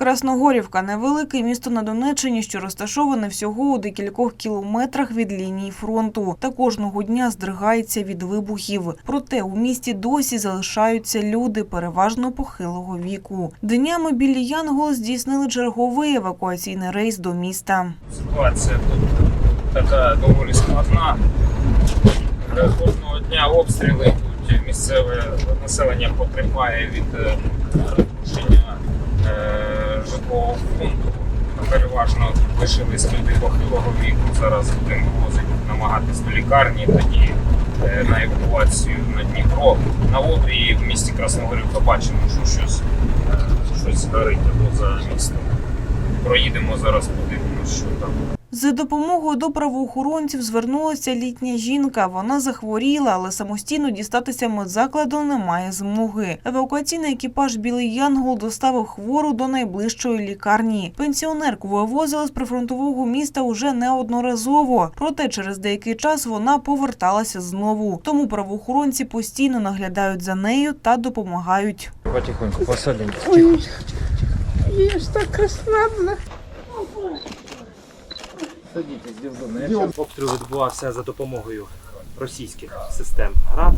Красногорівка невелике місто на Донеччині, що розташоване всього у декількох кілометрах від лінії фронту. Та кожного дня здригається від вибухів. Проте у місті досі залишаються люди, переважно похилого віку. Днями білі Янгол здійснили черговий евакуаційний рейс до міста. Ситуація тут така доволі складна. Е, Кожного дня обстріли тут місцеве населення потерпає від е, порушення е, житлового фонду. Переважно лишились люди похилого віку. Зараз будемо вивозити, намагатись до лікарні, тоді е, на евакуацію на Дніпро. На Одрії в місті Красногорівка бачимо, що щось, е, щось горить за містом. Проїдемо зараз, подивимося, що там. За допомогою до правоохоронців звернулася літня жінка. Вона захворіла, але самостійно дістатися медзакладу немає змоги. Евакуаційний екіпаж Білий Янгол доставив хвору до найближчої лікарні. Пенсіонерку вивозили з прифронтового міста уже неодноразово. Проте через деякий час вона поверталася знову. Тому правоохоронці постійно наглядають за нею та допомагають. Потихоньку посадимо. Ой, я ж така слабна. Садітесь, Обстріл відбувався за допомогою російських систем ГРАД.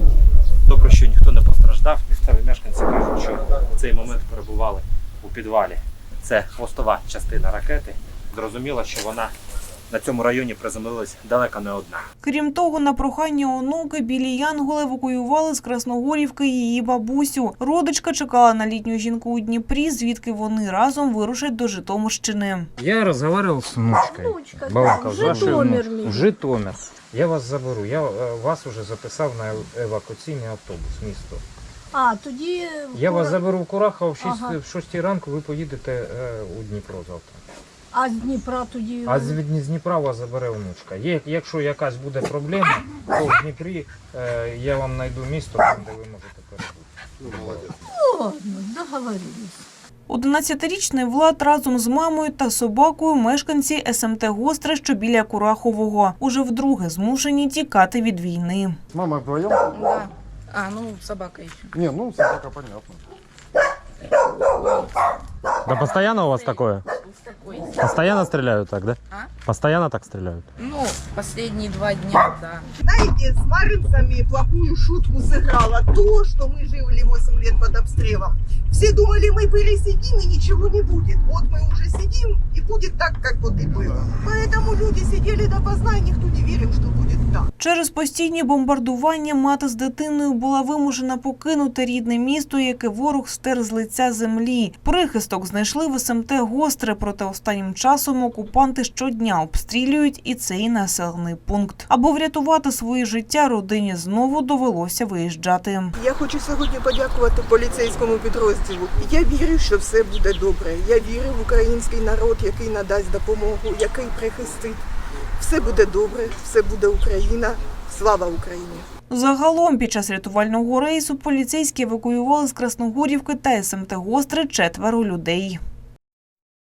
Добре, що ніхто не постраждав. Місцеві мешканці кажуть, що в цей момент перебували у підвалі. Це хвостова частина ракети. Зрозуміло, що вона на цьому районі приземлилась далеко не одна. Крім того, на прохання онуки білі Янголи евакуювали з Красногорівки її бабусю. Родичка чекала на літню жінку у Дніпрі, звідки вони разом вирушать до Житомирщини. Я разговаривал с внучкой. Внучка, Балакал с вашей Житомир. Я вас заберу. Я вас уже записав на евакуаційний автобус місто. А, тоді... Я вас заберу в Курахов в 6, Ага. в 6 ранку, ви поїдете е, у Дніпро завтра. А з Дніпра тоді... А з з Дніпра вас забере внучка. Є, якщо якась буде проблема, то в Дніпрі е, я вам знайду місто, там, де ви можете перебути. Ладно, договорились. 11-річний Влад разом з мамою та собакою мешканці СМТ Гостре, що біля Курахового. Уже вдруге змушені тікати від війни. С мамой вдвоем? Да. А, ну, собака еще. Не, ну собака понятно. Да постоянно у вас такое? Постоянно стреляют так, да? А? Постоянно так стреляют? Ну, последние два дня, да. знаете, с маринцами плохую шутку сыграла то, что мы жили 8 лет под обстрелом. Все думали, мы пересидим и ничего не будет. Вот мы уже сидим и будет так, как вот и было. Поэтому люди сидели допоздна и никто не верил, что будет так. Через постійні бомбардування мати з дитиною була вимушена покинути рідне місто, яке ворог стер з лиця землі. Прихисток знайшли в СМТ Гостре, проте останнім часом окупанти щодня обстрілюють і цей населений пункт. Аби врятувати своє життя, родині знову довелося виїжджати. Я хочу сьогодні подякувати поліцейському підрозділу. Я вірю, що все буде добре. Я вірю в український народ, який надасть допомогу, який прихистить. Все буде добре, все буде Україна. Слава Україні! Загалом під час рятувального рейсу поліцейські евакуювали з Красногорівки та СМТ Гостре четверо людей.